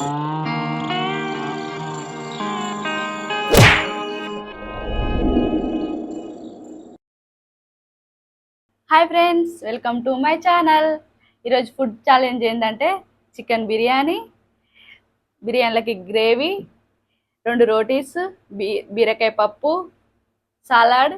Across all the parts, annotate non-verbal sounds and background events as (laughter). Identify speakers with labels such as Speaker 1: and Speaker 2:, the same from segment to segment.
Speaker 1: Hi friends welcome to my channel. ఈరోజు food challenge ఏంటంటే chicken biryani బిర్యానీలకి గ్రేవీ రెండు రోటీస్ బీ బీరకాయ పప్పు సలాడ్.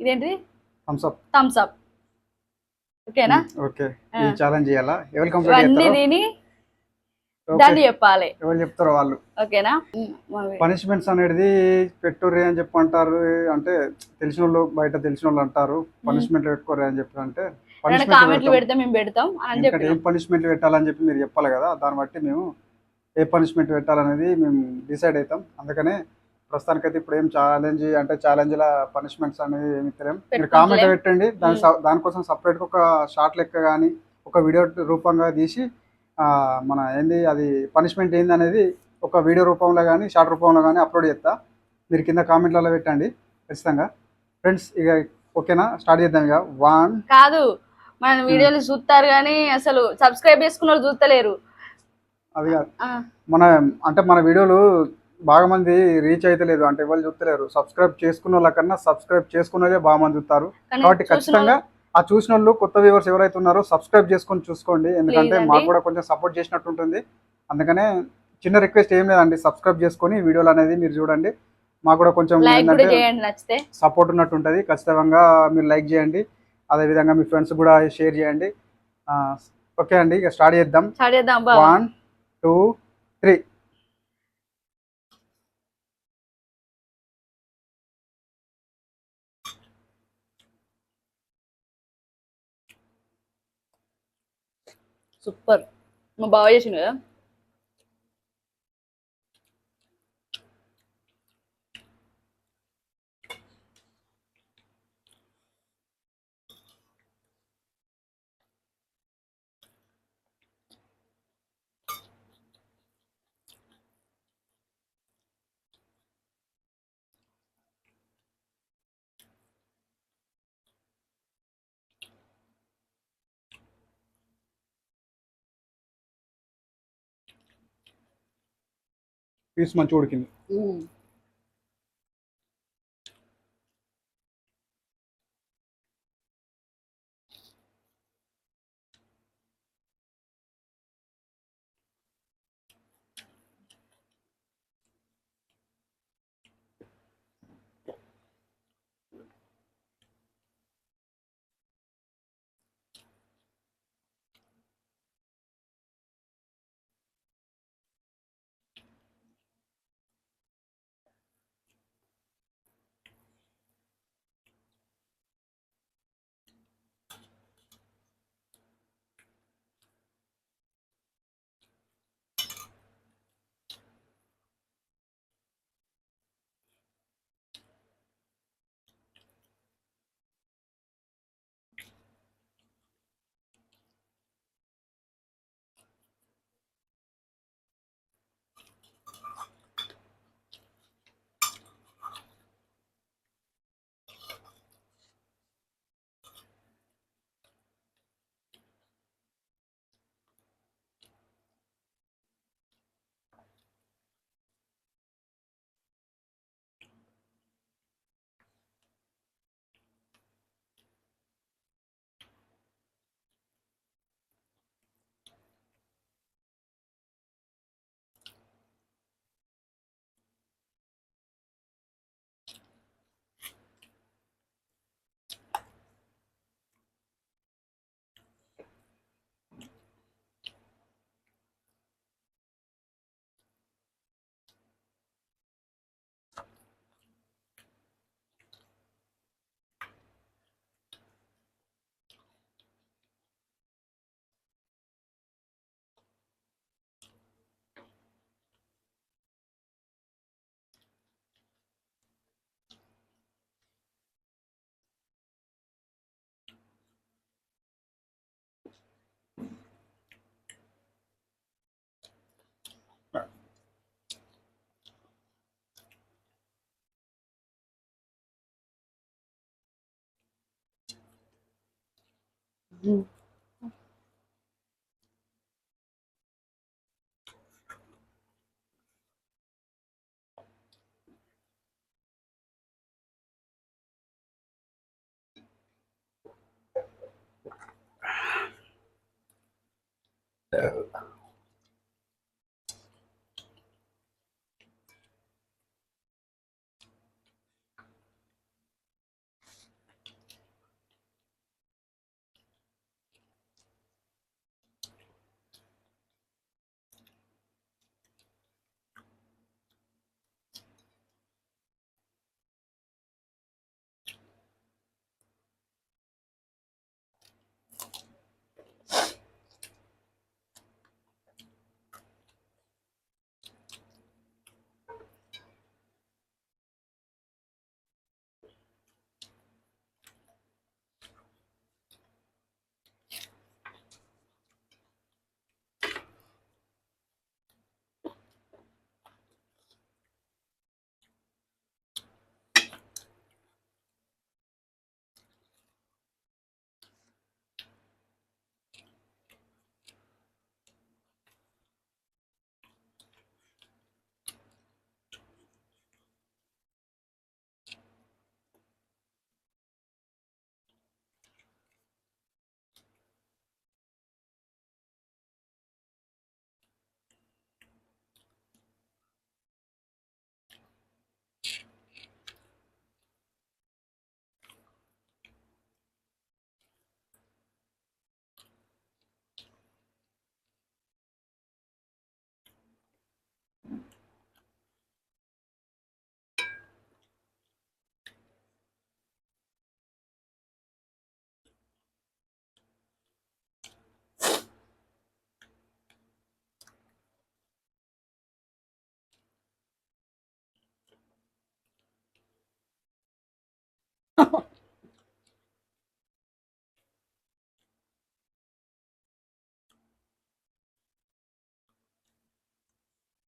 Speaker 1: ఇదేంటిది
Speaker 2: థమ్స్ అప్
Speaker 1: థమ్స్ అప్ ఓకేనా?
Speaker 2: ఓకే.
Speaker 1: ఆ.
Speaker 2: ఈ ఛాలెంజ్ చేయాలా? కంప్లీట్
Speaker 1: ఇవన్నీ
Speaker 2: చేస్తారో?
Speaker 1: తిని
Speaker 2: ఓకే.
Speaker 1: దాన్ని చెప్పాలి.
Speaker 2: ఎవరు చెప్తారో వాళ్ళు.
Speaker 1: ఓకేనా?
Speaker 2: పనిష్మెంట్స్ అనేది పెట్టుర్రి అని చెప్పి అంటారు అంటే తెలిసిన వాళ్ళు బయట తెలిసిన వాళ్ళు అంటారు పనిష్మెంట్ పెట్టుకోరు అని చెప్పి అంటే
Speaker 1: కామెంట్లు
Speaker 2: పెడతాం.
Speaker 1: మేము పెడతాం అని చెప్పి
Speaker 2: ఏం పనిష్మెంట్ పెట్టాలని చెప్పి మీరు చెప్పాలి కదా దాన్ని బట్టి మేము ఏ పనిష్మెంట్ పెట్టాలనేది మేము డిసైడ్ అవుతాం అందుకనే ప్రస్తుతానికైతే ఇప్పుడు ఏం ఛాలెంజ్ అంటే ఛాలెంజ్ లా పనిష్మెంట్స్ అనేది ఏమి తెలియం మీరు. కామెంట్ పెట్టండి దాని దానికోసం సపరేట్ ఒక షార్ట్ లెక్క కానీ ఒక వీడియో రూపంగా తీసి మన ఏంది అది పనిష్మెంట్ ఏంది అనేది ఒక వీడియో రూపంలో కానీ షార్ట్ రూపంలో కానీ అప్లోడ్ చేస్తా. మీరు కింద కామెంట్లలో పెట్టండి ఖచ్చితంగా. ఫ్రెండ్స్ ఇక ఓకేనా? స్టార్ట్ చేద్దాం ఇక. వన్
Speaker 1: కాదు మన వీడియోలు చూస్తారు కానీ అసలు సబ్స్క్రైబ్ చేసుకున్న వాళ్ళు చూస్తలేరు.
Speaker 2: అది కాదు. మన అంటే మన వీడియోలు బాగా మంది రీచ్ అయితే లేదు అంటే ఎవరు చూస్తలేరు. సబ్స్క్రైబ్ చేసుకున్న వాళ్ళకన్నా సబ్స్క్రైబ్ చేసుకున్నదే బాగా మంది చూస్తారు. కాబట్టి ఖచ్చితంగా ఆ చూసిన వాళ్ళు కొత్త వ్యూవర్స్ ఎవరైతే ఉన్నారో సబ్స్క్రైబ్ చేసుకొని చూసుకోండి. ఎందుకంటే. మాకు కూడా కొంచెం సపోర్ట్ చేసినట్టు ఉంటుంది. అందుకనే చిన్న రిక్వెస్ట్ ఏం లేదండి. సబ్స్క్రైబ్ చేసుకొని వీడియోలు అనేది మీరు చూడండి. మాకు కూడా కొంచెం ఏంటంటే సపోర్ట్ ఉన్నట్టు ఉంటుంది. ఖచ్చితంగా మీరు లైక్ చేయండి. అదేవిధంగా మీ ఫ్రెండ్స్ కూడా షేర్ చేయండి. ఓకే అండి. ఇక స్టార్ట్ చేద్దాం. One two three.
Speaker 1: సూపర్. మా బాగా చేసిండు కదా?
Speaker 2: పీస్ మంచి ఉడికింది. Uh,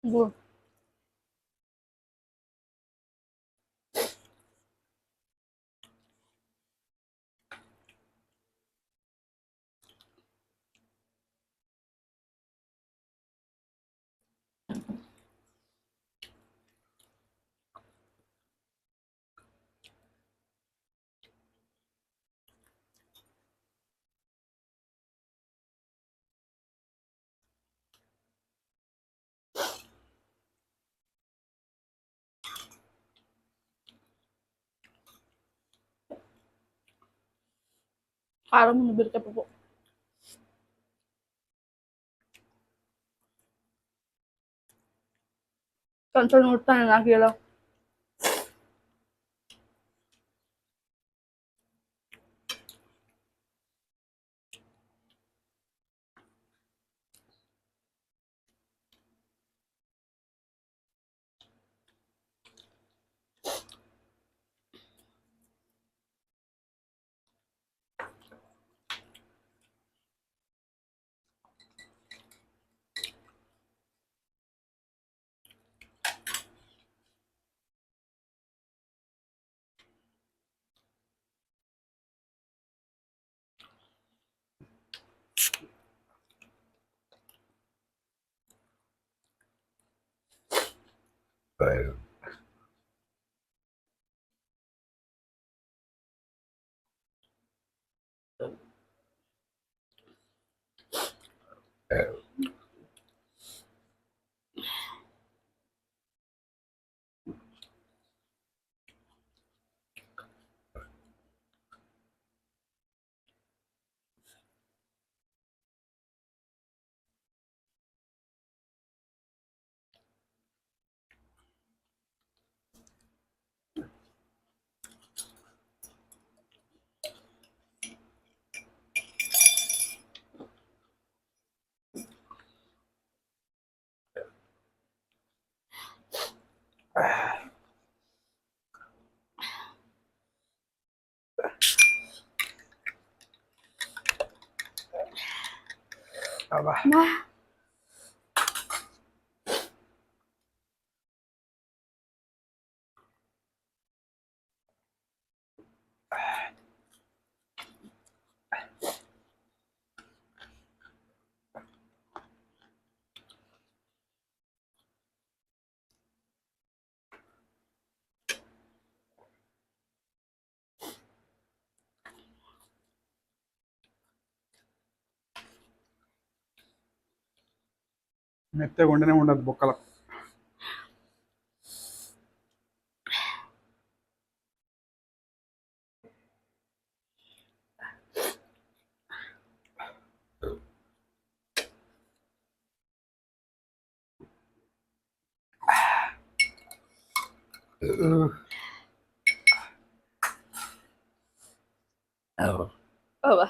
Speaker 2: Вот.
Speaker 1: గు- కారం ఉంది బీరకాయ పప్పు కొంచెం నూరుతాను నాకు ఇలా
Speaker 2: అబ్బా
Speaker 1: మా
Speaker 2: మెత్తగా ఉండనే ఉండదు బొక్కల.
Speaker 1: ఓవా.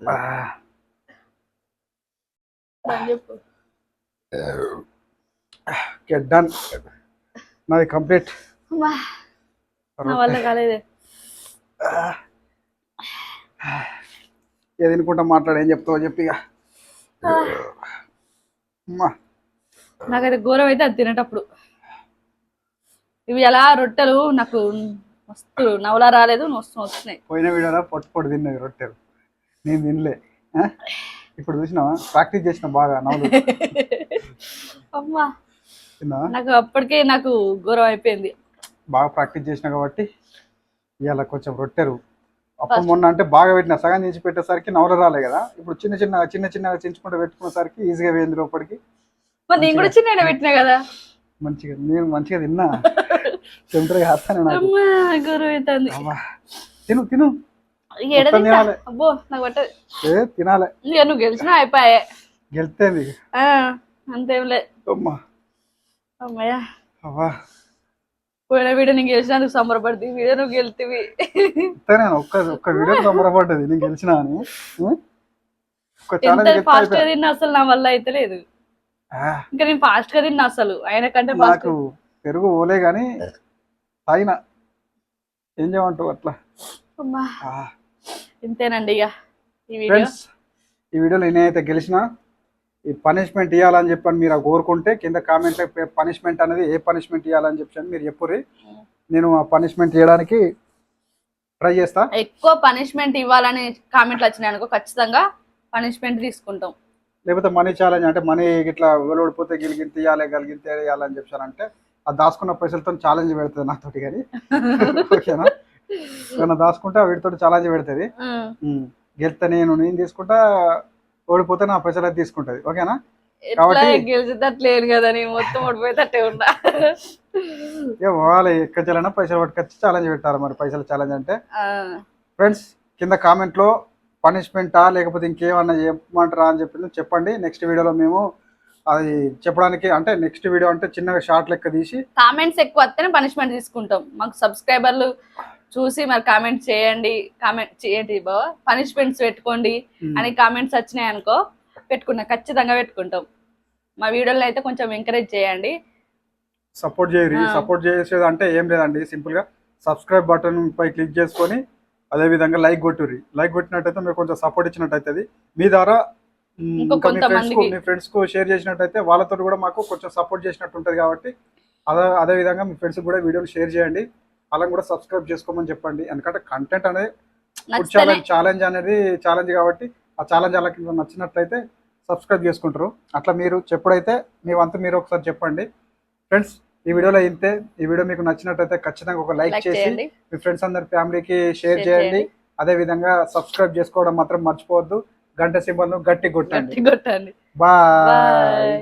Speaker 1: అని చెప్పు.
Speaker 2: డన్ నాది కంప్లీట్.
Speaker 1: అమ్మా, నా వల్ల కాలేదే.
Speaker 2: ఏది అనుకుంటా మాట్లాడు ఏం చెప్తావో చెప్పి
Speaker 1: నాకైతే ఘోరం అయితే అది తినేటప్పుడు. ఇవి ఎలా రొట్టెలు నాకు మస్తు నవలా రాలేదు మస్తు వస్తున్నాయి
Speaker 2: పోయిన వీడియోలో పొట్టు పొట్టు తిన్నది రొట్టెలు. నేను తినలే? ఇప్పుడు చూసినావా? ప్రాక్టీస్ చేసిన బాగా నవ్వులు (laughs)
Speaker 1: అమ్మా. నాకు అప్పటికే నాకు ఘోరం అయిపోయింది.
Speaker 2: బాగా ప్రాక్టీస్ చేసిన కాబట్టి ఇవాళ కొంచెం రొట్టెలు అప్పుడు మొన్న అంటే బాగా పెట్టిన సగం చించి పెట్టేసరికి నవల రాలే కదా? ఇప్పుడు చిన్న చిన్న చిన్న చిన్నగా చించుకుంటూ పెట్టుకునేసరికి ఈజీగా వేయింది లోపలికి.
Speaker 1: నేను కూడా చిన్న పెట్టినా కదా?
Speaker 2: మంచిగా నేను మంచిగా తిన్నా. (laughs) వేస్తాను నాకు.
Speaker 1: అమ్మా.
Speaker 2: తిను తిను.
Speaker 1: అబ్బో నాకు పట్టదు.
Speaker 2: ఏ తినాలే.
Speaker 1: ఇక నువ్వు గెలిచినా అయిపోయే.
Speaker 2: గెలితేంది
Speaker 1: ఆ, అంతేం లే.
Speaker 2: అమ్మా.
Speaker 1: అమ్మయ్య.
Speaker 2: అవ్వా.
Speaker 1: పోయిన వీడియో నీకు గెలిచినందుకు సంబరపడుతుంది ఈ వీడియో నువ్వు గెలుతీవి.
Speaker 2: నేను ఒక్క ఒక్క వీడియో (laughs) సంబరపడ్డది నేను గెలిచినా అని.
Speaker 1: ఫాస్ట్గా తిన్నా అసలు నా వల్ల అయితే లేదు. ఇంకా నేను ఫాస్ట్గా తిన్నా అసలు ఆయన కంటే
Speaker 2: నాకు పెరుగు ఓలే కానీ తాగిన. ఏం చేయమంటావు అట్లా?
Speaker 1: అమ్మా. ఇంతేనండి ఇక ఈ వీడియో.
Speaker 2: ఈ వీడియోలో నేనైతే గెలిచిన ఈ పనిష్మెంట్ ఇవ్వాలని చెప్పని మీరు కోరుకుంటే కింద కామెంట్ పనిష్మెంట్ అనేది ఏ పనిష్మెంట్ ఇవ్వాలని చెప్పి మీరు చెప్పుర్రి. నేను ఆ పనిష్మెంట్ ఇవ్వడానికి ట్రై చేస్తా.
Speaker 1: ఎక్కువ పనిష్మెంట్ ఇవ్వాలని కామెంట్లు వచ్చినాయి అనుకో ఖచ్చితంగా పనిష్మెంట్ తీసుకుంటాం.
Speaker 2: లేకపోతే మనీ ఛాలెంజ్ అంటే మనీ ఇట్లా ఓడిపోతే గిలిగింత ఇవ్వాలి గలిగింత ఇవ్వాలని చెప్పానంటే ఆ దాచుకున్న పైసలతో ఛాలెంజ్ పెడుతుంది నాతోటి కానీ. (laughs) ఓకేనా ఏమైనా దాచుకుంటే ఆ వీటితో ఛాలెంజ్ పెడుతుంది. గెలితే నేను నేను తీసుకుంటా ఓడిపోతే నా పైసలు అది తీసుకుంటది. ఓకేనా?
Speaker 1: గెలిచేటట్లేదు కదా నేను మొత్తం ఓడిపోయేటట్టే ఉన్నా.
Speaker 2: పోవాలి ఎక్కడ చెల్లైనా పైసలు పట్టుకొచ్చి ఛాలెంజ్ పెట్టాలి మరి పైసలు ఛాలెంజ్ అంటే. ఫ్రెండ్స్ కింద కామెంట్లో పనిష్మెంటా లేకపోతే ఇంకేమన్నా చెప్పమంటారా అని చెప్పి చెప్పండి. నెక్స్ట్ వీడియోలో మేము అది చెప్పడానికి అంటే నెక్స్ట్ వీడియో అంటే చిన్నగా షార్ట్ లెక్క తీసి
Speaker 1: కామెంట్స్ ఎక్కువ వస్తేనే పనిష్మెంట్ తీసుకుంటాం. మాకు సబ్స్క్రైబర్లు చూసి మరి కామెంట్ చేయండి. కామెంట్ చేయండి బాబా పనిష్మెంట్స్ పెట్టుకోండి
Speaker 2: ఉమ్,
Speaker 1: అని కామెంట్స్ వచ్చినాయి అనుకో పెట్టుకున్నా ఖచ్చితంగా పెట్టుకుంటాం. మా వీడియోలో అయితే కొంచెం ఎంకరేజ్ చేయండి.
Speaker 2: సపోర్ట్ చేయరు. సపోర్ట్ చేసేది అంటే ఏం లేదండి. సింపుల్గా సబ్స్క్రైబ్ బటన్ పై క్లిక్ చేసుకొని అదే విధంగా లైక్ కొట్టుర్రి. లైక్ కొట్టినట్టయితే మీరు కొంచెం సపోర్ట్ ఇచ్చినట్టు అవుతుంది మీ ద్వారా మ్, ఫ్రెండ్స్కు
Speaker 1: కొంతమందికి.
Speaker 2: మీ ఫ్రెండ్స్కు షేర్ చేసినట్టయితే వాళ్ళతో కూడా మాకు కొంచెం సపోర్ట్ చేసినట్టు ఉంటుంది కాబట్టి అదే అదే విధంగా మీ ఫ్రెండ్స్ కూడా వీడియోని షేర్ చేయండి. అలా కూడా సబ్స్క్రైబ్ చేసుకోమని చెప్పండి. ఎందుకంటే కంటెంట్ అనేది ఫుడ్ ఛాలెంజ్ ఛాలెంజ్ అనేది ఛాలెంజ్ కాబట్టి ఆ ఛాలెంజ్ అలా కింద నచ్చినట్లయితే సబ్స్క్రైబ్ చేసుకుంటారు. అట్లా మీరు చెప్పుడైతే మీ వంతు మీరు ఒకసారి చెప్పండి. ఫ్రెండ్స్ ఈ వీడియోలో ఇంతే. ఈ వీడియో మీకు నచ్చినట్లయితే ఖచ్చితంగా ఒక లైక్ చేసి మీ ఫ్రెండ్స్ అందరి ఫ్యామిలీకి షేర్ చేయండి. అదే విధంగా సబ్స్క్రైబ్ చేసుకోవడం మాత్రం మర్చిపోవద్దు. గంట సింబల్ గట్టి కొట్టండి.
Speaker 1: గట్టి కొట్టండి.
Speaker 2: బాయ్